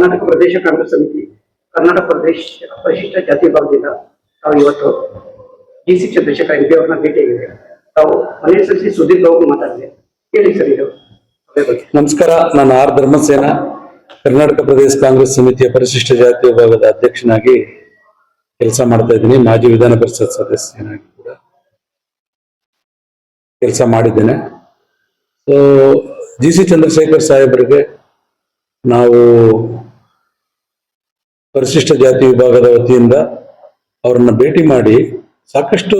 ಕರ್ನಾಟಕ ಪ್ರದೇಶ ಕಾಂಗ್ರೆಸ್ ಸಮಿತಿ, ಕರ್ನಾಟಕ ಪ್ರದೇಶ ಪರಿಶಿಷ್ಟ ಜಾತಿ ಭಾಗದಿಂದ ತಾವು ಇವತ್ತು D C Chandrashekhar M P ಅವ್ರನ್ನ ಭೇಟಿಯಾಗಿದೆ ತಾವು ಮನೆ ಸಲ್ಲಿಸಿ ಸುದೀಪ್ ಅವರು ಮಾತಾಡಿದೆ ಹೇಳಿ ಸರ್ ಇದು. ನಮಸ್ಕಾರ, ನಾನು ಆರ್ ಧರ್ಮಸೇನ, ಕರ್ನಾಟಕ ಪ್ರದೇಶ ಕಾಂಗ್ರೆಸ್ ಸಮಿತಿಯ ಪರಿಶಿಷ್ಟ ಜಾತಿ ವಿಭಾಗದ ಅಧ್ಯಕ್ಷನಾಗಿ ಕೆಲಸ ಮಾಡ್ತಾ ಇದ್ದೀನಿ. ಮಾಜಿ ವಿಧಾನ ಪರಿಷತ್ ಸದಸ್ಯನಾಗಿ ಕೂಡ ಕೆಲಸ ಮಾಡಿದ್ದೇನೆ. ಸೊ ಜಿ ಸಿ ಚಂದ್ರಶೇಖರ್ ಸಾಹೇಬರಿಗೆ ನಾವು ಪರಿಶಿಷ್ಟ ಜಾತಿ ವಿಭಾಗದ ವತಿಯಿಂದ ಅವರನ್ನ ಭೇಟಿ ಮಾಡಿ ಸಾಕಷ್ಟು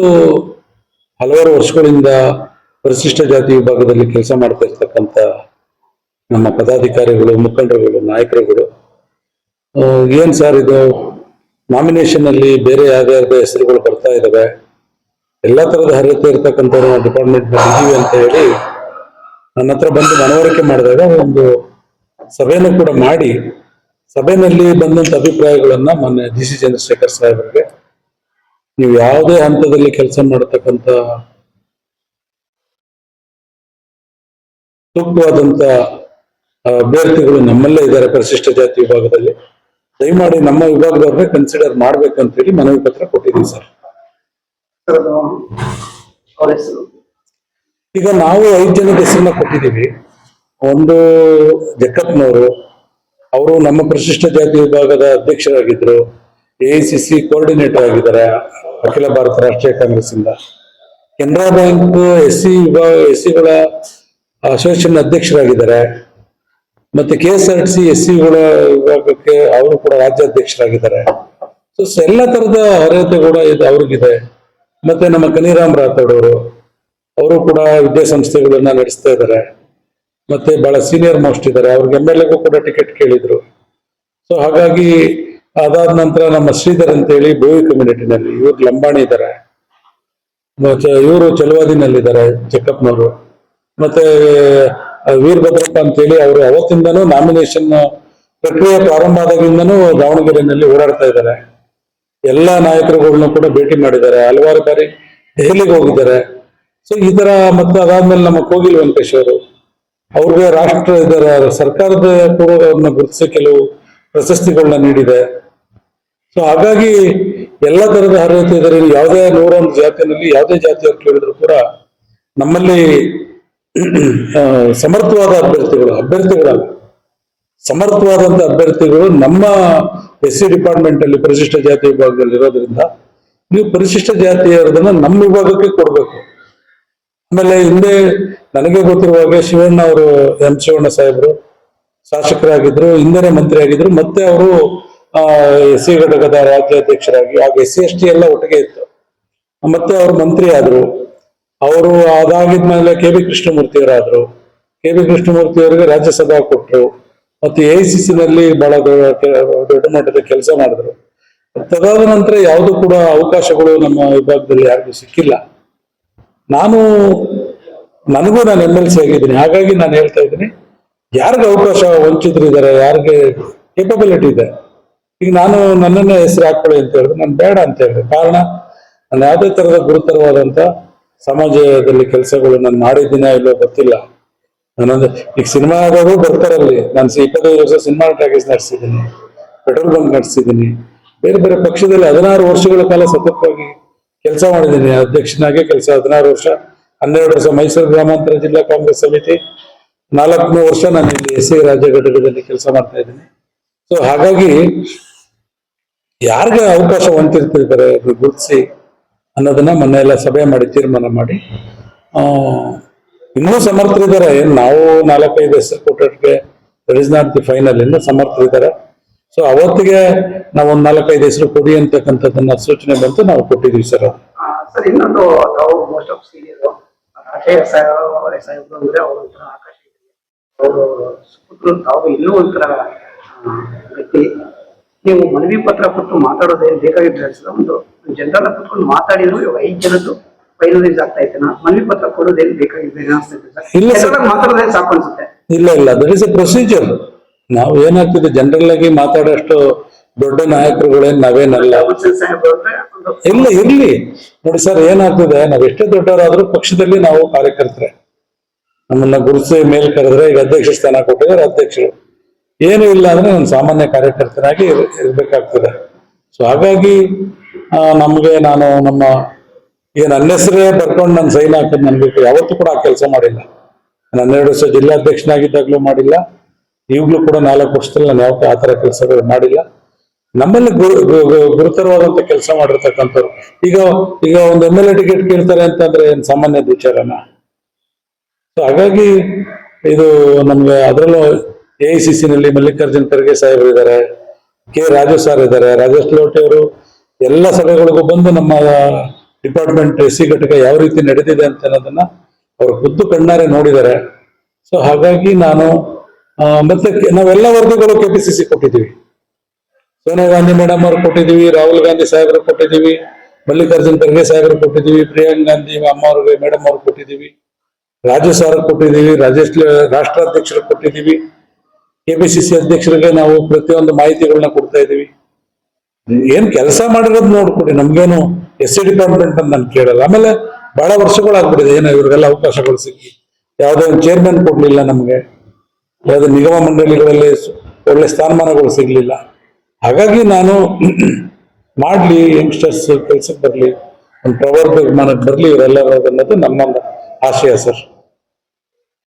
ಹಲವಾರು ವರ್ಷಗಳಿಂದ ಪರಿಶಿಷ್ಟ ಜಾತಿ ವಿಭಾಗದಲ್ಲಿ ಕೆಲಸ ಮಾಡ್ತಾ ಇರ್ತಕ್ಕಂಥ ನಮ್ಮ ಪದಾಧಿಕಾರಿಗಳು, ಮುಖಂಡರುಗಳು, ನಾಯಕರುಗಳು. ಏನು ಸರ್ ಇದು? ನಾಮಿನೇಷನ್ ಅಲ್ಲಿ ಬೇರೆ ಯಾವ್ಯಾವ್ದು ಹೆಸರುಗಳು ಬರ್ತಾ ಇದ್ದಾವೆ ಎಲ್ಲ ತರದ ಅರ್ಹತೆ ಇರ್ತಕ್ಕಂಥವ್ರು ನಾವು ಡಿಪಾರ್ಟ್ಮೆಂಟ್ ಇದ್ದೀವಿ ಅಂತ ಹೇಳಿ ನನ್ನ ಹತ್ರ ಬಂದು ಮನವರಿಕೆ ಮಾಡಿದಾಗ ಒಂದು ಸಭೆಯನ್ನು ಕೂಡ ಮಾಡಿ ಸಭೆಯಲ್ಲಿ ಬಂದಂತ ಅಭಿಪ್ರಾಯಗಳನ್ನ ಮೊನ್ನೆ ಡಿ ಸಿ ಚಂದ್ರಶೇಖರ್ ಅವರಿಗೆ ನೀವು ಯಾವುದೇ ಹಂತದಲ್ಲಿ ಕೆಲಸ ಮಾಡತಕ್ಕಂತ ಸೂಕ್ತವಾದಂತ ಅಭ್ಯರ್ಥಿಗಳು ನಮ್ಮಲ್ಲೇ ಇದ್ದಾರೆ ಪರಿಶಿಷ್ಟ ಜಾತಿ ವಿಭಾಗದಲ್ಲಿ. ದಯಮಾಡಿ ನಮ್ಮ ವಿಭಾಗದವ್ರನ್ನೇ ಕನ್ಸಿಡರ್ ಮಾಡ್ಬೇಕಂತ ಹೇಳಿ ಮನವಿ ಪತ್ರ ಕೊಟ್ಟಿದ್ದೀವಿ ಸರ್. ಈಗ ನಾವು ಐದು ಜನದ ಹೆಸರನ್ನ ಕೊಟ್ಟಿದ್ದೀವಿ. ಒಂದು ಜಕ್ಕಪ್ಪನವರು ಅವರು ನಮ್ಮ ಪ್ರಶಿಷ್ಟ ಜಾತಿ ವಿಭಾಗದ ಅಧ್ಯಕ್ಷರಾಗಿದ್ದರು ಎ ಸಿ ಸಿ ಕೋಆರ್ಡಿನೇಟರ್ ಆಗಿದ್ದಾರೆ, ಅಖಿಲ ಭಾರತ ರಾಷ್ಟ್ರೀಯ ಕಾಂಗ್ರೆಸ್ ಇಂದ ಕೆನರಾ ಬ್ಯಾಂಕ್ ಎಸ್ ಸಿ ವಿಭಾಗ ಎಸ್ ಸಿಗಳ ಅಸೋಸಿಯೇಷನ್ ಅಧ್ಯಕ್ಷರಾಗಿದ್ದಾರೆ. ಮತ್ತೆ K S R C S ಸಿಗಳ ವಿಭಾಗಕ್ಕೆ ಅವರು ಕೂಡ ರಾಜ್ಯಾಧ್ಯಕ್ಷರಾಗಿದ್ದಾರೆ. ಸೊ ಎಲ್ಲ ತರದ ಅರ್ಹತೆ ಕೂಡ ಇದು ಅವ್ರಿಗಿದೆ. ಮತ್ತೆ ನಮ್ಮ ಕನಿರಾಮ್ ರಾಥೋಡ್ ಅವರು ಅವರು ಕೂಡ ವಿದ್ಯಾಸಂಸ್ಥೆಗಳನ್ನ ನಡೆಸ್ತಾ ಇದ್ದಾರೆ. ಮತ್ತೆ ಬಹಳ ಸೀನಿಯರ್ ಮೋಸ್ಟ್ ಇದ್ದಾರೆ. ಅವ್ರಿಗೆ ಎಂ ಎಲ್ ಎಗೂ ಕೂಡ ಟಿಕೆಟ್ ಕೇಳಿದ್ರು. ಸೊ ಹಾಗಾಗಿ ಅದಾದ ನಂತರ ನಮ್ಮ ಶ್ರೀಧರ್ ಅಂತ ಹೇಳಿ ಬೋವಿ ಕಮ್ಯುನಿಟಿನಲ್ಲಿ ಇವರು ಲಂಬಾಣಿ ಇದ್ದಾರೆ. ಇವರು ಚಲುವಾದಿನಲ್ಲಿದ್ದಾರೆ, ಚೆಕ್ಕಪ್ಪನವರು. ಮತ್ತೆ ವೀರಭದ್ರಪ್ಪ ವೀರಭದ್ರಪ್ಪ ಅಂತೇಳಿ ಅವರು ಅವತ್ತಿಂದನೂ ನಾಮಿನೇಷನ್ ಪ್ರಕ್ರಿಯೆ ಪ್ರಾರಂಭ ಆದಾಗಿಂದನೂ ದಾವಣಗೆರೆಯಲ್ಲಿ ಓಡಾಡ್ತಾ ಇದ್ದಾರೆ. ಎಲ್ಲಾ ನಾಯಕರುಗಳನ್ನ ಕೂಡ ಭೇಟಿ ಮಾಡಿದ್ದಾರೆ. ಹಲವಾರು ಬಾರಿ ದೆಹಲಿಗೆ ಹೋಗಿದ್ದಾರೆ. ಸೊ ಈ ತರ ಮತ್ತೆ ಅದಾದ್ಮೇಲೆ ನಮ್ಮ ಕೋಗಿಲ್ ವೆಂಕಟೇಶ್ ಅವರು ಅವ್ರಿಗೆ ರಾಷ್ಟ್ರ ಇದರ ಸರ್ಕಾರದ ಕೂಡ ಗುರುತಿಸಿ ಕೆಲವು ಪ್ರಶಸ್ತಿಗಳನ್ನ ನೀಡಿದೆ. ಸೊ ಹಾಗಾಗಿ ಎಲ್ಲ ತರದ ಅರ್ಹತೆ ಇದ್ದಾರೆ ಯಾವುದೇ ನೂರೊಂದು ಜಾತಿಯಲ್ಲಿ, ಯಾವುದೇ ಜಾತಿಯವರು ಕೇಳಿದ್ರು ಕೂಡ ನಮ್ಮಲ್ಲಿ ಸಮರ್ಥವಾದ ಅಭ್ಯರ್ಥಿಗಳು, ಅಭ್ಯರ್ಥಿಗಳಲ್ಲ. ಸಮರ್ಥವಾದಂತ ಅಭ್ಯರ್ಥಿಗಳು ನಮ್ಮ ಎಸ್ ಸಿ ಡಿಪಾರ್ಟ್ಮೆಂಟ್ ಅಲ್ಲಿ ಪರಿಶಿಷ್ಟ ಜಾತಿ ವಿಭಾಗದಲ್ಲಿ ಇರೋದ್ರಿಂದ ನೀವು ಪರಿಶಿಷ್ಟ ಜಾತಿಯರದನ್ನ ನಮ್ಮ ವಿಭಾಗಕ್ಕೆ ಕೊಡ್ಬೇಕು. ಆಮೇಲೆ ಹಿಂದೆ ನನಗೆ ಗೊತ್ತಿರುವ ಹಾಗೆ ಶಿವಣ್ಣ ಅವರು ಎಂ ಶಿವಣ್ಣ ಸಾಹೇಬರು ಶಾಸಕರಾಗಿದ್ರು, ಹಿಂದೆನೆ ಮಂತ್ರಿ ಆಗಿದ್ರು ಮತ್ತೆ ಅವರು ಎಸ್ ಸಿ ಘಟಕದ ರಾಜ್ಯಾಧ್ಯಕ್ಷರಾಗಿ, ಆಗ ಎಸ್ ಸಿ ಎಸ್ ಟಿ ಎಲ್ಲ ಒಟ್ಟಿಗೆ ಇತ್ತು. ಮತ್ತೆ ಅವರು ಮಂತ್ರಿ ಆದ್ರು. ಅವರು ಅದಾಗಿದ್ಮೇಲೆ ಕೆ ಬಿ ಕೃಷ್ಣಮೂರ್ತಿಯವರಾದ್ರು. ಕೆ ಬಿ ಕೃಷ್ಣಮೂರ್ತಿಯವರಿಗೆ ರಾಜ್ಯಸಭಾ ಕೊಟ್ಟರು ಮತ್ತೆ ಎ ಸಿ ಸಿ ನಲ್ಲಿ ಬಹಳ ದೊಡ್ಡ ಮಟ್ಟದ ಕೆಲಸ ಮಾಡಿದ್ರು. ತದಾದ ನಂತರ ಯಾವುದು ಕೂಡ ಅವಕಾಶಗಳು ನಮ್ಮ ವಿಭಾಗದಲ್ಲಿ ಯಾರಿಗೂ ಸಿಕ್ಕಿಲ್ಲ. ನಾನು, ನನಗೂ ನಾನು ಎಂ ಎಲ್ ಸಿ ಆಗಿದ್ದೀನಿ. ಹಾಗಾಗಿ ನಾನು ಹೇಳ್ತಾ ಇದ್ದೀನಿ, ಯಾರಿಗೆ ಅವಕಾಶ ವಂಚಿತರಿದ್ದಾರೆ ಯಾರಿಗೆ ಕೇಪಬಿಲಿಟಿ ಇದೆ? ಈಗ ನಾನು ನನ್ನನ್ನೇ ಹೆಸರು ಹಾಕೊಳ್ಳಿ ಅಂತ ಹೇಳಿದ್ರೆ ನಾನು ಬೇಡ ಅಂತ ಹೇಳಿದೆ. ಕಾರಣ, ನಾನು ಯಾವುದೇ ತರದ ಗುರುತರವಾದಂತ ಸಮಾಜದಲ್ಲಿ ಕೆಲಸಗಳು ನಾನು ಮಾಡಿದ್ದೀನ ಇಲ್ಲೋ ಗೊತ್ತಿಲ್ಲ. ನಾನೊಂದು, ಈಗ ಸಿನಿಮಾ ಆಗೋರು ಬರ್ತಾರಲ್ಲಿ ನಾನು ಇಪ್ಪತ್ತೈದು ವರ್ಷ ಸಿನಿಮಾ ಟ್ಯಾಕೇಜ್ ನಡೆಸಿದ್ದೀನಿ. ಪೆಟ್ರೋಲ್ ಬಂಕ್ ನಡೆಸಿದ್ದೀನಿ. ಬೇರೆ ಬೇರೆ ಪಕ್ಷದಲ್ಲಿ ಹದಿನಾರು ವರ್ಷಗಳ ಕಾಲ ಸತತವಾಗಿ ಕೆಲಸ ಮಾಡಿದ್ದೀನಿ. ಅಧ್ಯಕ್ಷನಾಗಿ ಕೆಲಸ ಹದಿನಾರು ವರ್ಷ, ಹನ್ನೆರಡು ವರ್ಷ ಮೈಸೂರು ಗ್ರಾಮಾಂತರ ಜಿಲ್ಲಾ ಕಾಂಗ್ರೆಸ್ ಸಮಿತಿ. ನಾಲ್ಕನೇ ವರ್ಷ ನಾನು ಇಲ್ಲಿ ಎಸ್ ಸಿ ರಾಜ್ಯ ಘಟಕದಲ್ಲಿ ಕೆಲಸ ಮಾಡ್ತಾ ಇದ್ದೀನಿ. ಸೊ ಹಾಗಾಗಿ ಯಾರಿಗೆ ಅವಕಾಶ ಹೊಂತಿರ್ತಿರ್ತಾರೆ ಅದು ಗುರುತಿಸಿ ಅನ್ನೋದನ್ನ ಮೊನ್ನೆ ಎಲ್ಲ ಸಭೆ ಮಾಡಿ ತೀರ್ಮಾನ ಮಾಡಿ. ಇನ್ನೂ ಸಮರ್ಥರಿದ್ದಾರೆ. ನಾವು ನಾಲ್ಕೈದು ಹೆಸರು ಕೊಟ್ಟಕ್ಕೆ ಇಸ್ ನಾಟ್ ದಿ ಫೈನಲ್ ಇನ್ನೂ ಸಮರ್ಥರಿದ್ದಾರೆ. ಸೊ ಅವತ್ತಿಗೆ ನಾವು ಒಂದ್ ನಾಲ್ಕೈದು ಹೆಸರು ಕೊಡಿ ಅಂತಕ್ಕಂಥದ್ದನ್ನ ಸೂಚನೆ ಬಂತು ನಾವು ಕೊಟ್ಟಿದ್ವಿ ಸರ್. ಸರ್ ಇನ್ನೊಂದು ನಾವು most of senior Rajaiah sir ಸಾಹೇಬ್ರು ಅಂದ್ರೆ ಅವ್ರ ಒಂಥರ ಆಕಾಶ ಅವರು ಸುಪುತ್ರರು ತಾವು ಇನ್ನೂ ಒಂಥರ ವ್ಯಕ್ತಿ. ನೀವು ಮನವಿ ಪತ್ರ ಕೊಟ್ಟು ಮಾತಾಡೋದೇ ಬೇಕಾಗಿದ್ರೆ ಸರ್ ಒಂದು ಜನರಲ್ ಕುತ್ಕೊಂಡು ಮಾತಾಡಿದ್ರು ಇವಾಗ ಐದು ಜನದ್ದು ಫೈನಲೈಸ್ ಆಗ್ತಾ ಇತ್ತು. ಮನವಿ ಪತ್ರ ಕೊಡೋದೇನು ಬೇಕಾಗಿದೆ ಇಲ್ಲ ಸರ್. ಜನರಲ್ ಮಾತಾಡೋದೇ ಸಾಕು ಅನ್ಸುತ್ತೆ. ಇಲ್ಲ ಇಲ್ಲ. ದಟ್ ಇಸ್ ಎ ಪ್ರೊಸೀಜರ್ ನಾವು ಏನಾಗ್ತಿದೆ? ಜನರಲ್ ಆಗಿ ಮಾತಾಡೋಷ್ಟು ದೊಡ್ಡ ನಾಯಕರುಗಳೇನ್ ನಾವೇನಲ್ಲ. ಇಲ್ಲ, ಇರ್ಲಿ. ನೋಡಿ ಸರ್, ಏನಾಗ್ತದೆ? ನಾವ್ ಎಷ್ಟೇ ದೊಡ್ಡವರಾದ್ರೂ ಪಕ್ಷದಲ್ಲಿ ನಾವು ಕಾರ್ಯಕರ್ತರೆ. ನಮ್ಮನ್ನ ಗುರುಸಿ ಮೇಲ್ ಕರೆದ್ರೆ ಈಗ ಅಧ್ಯಕ್ಷ ಸ್ಥಾನ ಕೊಟ್ಟಿದ್ರೆ ಅಧ್ಯಕ್ಷರು. ಏನು ಇಲ್ಲ ಅಂದ್ರೆ ನಾನು ಸಾಮಾನ್ಯ ಕಾರ್ಯಕರ್ತನಾಗಿ ಇರ್- ಇರ್ಬೇಕಾಗ್ತದೆ. ಸೊ ಹಾಗಾಗಿ ನಮ್ಗೆ ನಾನು ನಮ್ಮ ಈಗ ನನ್ನ ಹೆಸರೇ ಬರ್ಕೊಂಡು ನಾನು ಸೈನ್ ಹಾಕೋದು ನನ್ಗೆ ಯಾವತ್ತೂ ಕೂಡ ಆ ಕೆಲಸ ಮಾಡಿಲ್ಲ. ನಾನು ಹನ್ನೆರಡು ವರ್ಷ ಜಿಲ್ಲಾಧ್ಯಕ್ಷನಾಗಿದ್ದಾಗ್ಲೂ ಮಾಡಿಲ್ಲ. ಈಗಲೂ ಕೂಡ ನಾಲ್ಕು ವರ್ಷದಲ್ಲಿ ನಾನು ಯಾವತ್ತೂ ಆ ಥರ ಕೆಲಸಗಳು ಮಾಡಿಲ್ಲ. ನಮ್ಮಲ್ಲಿ ಗುರುತರವಾದಂತ ಕೆಲಸ ಮಾಡಿರ್ತಕ್ಕಂಥವ್ರು. ಈಗ ಈಗ ಒಂದು ಎಂ ಎಲ್ ಎ ಟಿಕೆಟ್ ಕೇಳ್ತಾರೆ ಅಂತಂದ್ರೆ ಏನ್ ಸಾಮಾನ್ಯ ವಿಚಾರನ ಸೊ ಹಾಗಾಗಿ ಇದು ನಮ್ಗೆ ಅದರಲ್ಲೂ ಎ ಐ ಸಿ ನಲ್ಲಿ ಮಲ್ಲಿಕಾರ್ಜುನ್ ಖರ್ಗೆ ಸಾಹೇಬರು ಇದ್ದಾರೆ ಕೆ ರಾಜು ಸರ್ ಇದ್ದಾರೆ ರಾಜೇಶ್ ಲೋಟಿ ಅವರು, ಎಲ್ಲ ಸಭೆಗಳಿಗೂ ಬಂದು ನಮ್ಮ ಡಿಪಾರ್ಟ್ಮೆಂಟ್ ಎಸ್ ಸಿ ಘಟಕ ಯಾವ ರೀತಿ ನಡೆದಿದೆ ಅಂತ ಅನ್ನೋದನ್ನ ಅವರು ಖುದ್ದು ಕಣ್ಣಾರೆ ನೋಡಿದ್ದಾರೆ ಸೊ ಹಾಗಾಗಿ ನಾನು ಮತ್ತೆ ನಾವೆಲ್ಲ ಪಿ ಸಿ ಕೊಟ್ಟಿದ್ದೀವಿ. ಸೋನಿಯಾ ಗಾಂಧಿ ಮೇಡಮ್ ಅವ್ರು ಕೊಟ್ಟಿದ್ದೀವಿ, ರಾಹುಲ್ ಗಾಂಧಿ ಸಾಹೇಬರು ಕೊಟ್ಟಿದ್ದೀವಿ, ಮಲ್ಲಿಕಾರ್ಜುನ್ ಖರ್ಗೆ ಸಾಹೇಬರು ಕೊಟ್ಟಿದ್ದೀವಿ, ಪ್ರಿಯಾಂಕ್ ಗಾಂಧಿ ಅಮ್ಮ ಅವ್ರಿಗೆ, ಮೇಡಮ್ ಅವ್ರಿಗೆ ಕೊಟ್ಟಿದ್ದೀವಿ, ರಾಜು ಸರ್ ಕೊಟ್ಟಿದ್ದೀವಿ, ರಾಜೇಶ್ ರಾಷ್ಟ್ರಾಧ್ಯಕ್ಷರು ಕೊಟ್ಟಿದ್ದೀವಿ ಕೆಪಿಸಿಸಿ ಅಧ್ಯಕ್ಷರಿಗೆ ನಾವು ಪ್ರತಿಯೊಂದು ಮಾಹಿತಿಗಳನ್ನ ಕೊಡ್ತಾ ಇದ್ದೀವಿ. ಏನ್ ಕೆಲಸ ಮಾಡಿರೋದು ನೋಡ್ಕೊಡಿ, ನಮ್ಗೇನು ಎಸ್ ಸಿ ಡಿಪಾರ್ಟ್ಮೆಂಟ್ ಅಂತ ನಾನು ಕೇಳಲ್ಲ. ಆಮೇಲೆ ಬಹಳ ವರ್ಷಗಳಾಗ್ಬಿಟ್ಟಿದೆ, ಏನೋ ಇವ್ರಿಗೆಲ್ಲ ಅವಕಾಶಗಳು ಸಿಕ್ಕಿ. ಯಾವುದೇ ಚೇರ್ಮನ್ ಕೊಡ್ಲಿಲ್ಲ ನಮ್ಗೆ. ನಿಗಮ ಮಂಡಳಿಗಳಲ್ಲಿ ಒಳ್ಳೆ ಸ್ಥಾನಮಾನಗಳು ಸಿಗಲಿಲ್ಲ. ಹಾಗಾಗಿ ನಾನು ಮಾಡಲಿ ಯಂಗ್ಸ್ಟರ್ಸ್ ಕೆಲಸಕ್ಕೆ ಬರ್ಲಿ, ಒಂದು ಪ್ರವರ್ಗ ಮಾಡಕ್ಕೆ ಬರ್ಲಿ, ಇವರೆಲ್ಲರೂ ಅನ್ನೋದು ನಮ್ಮ ಆಶಯ ಸರ್.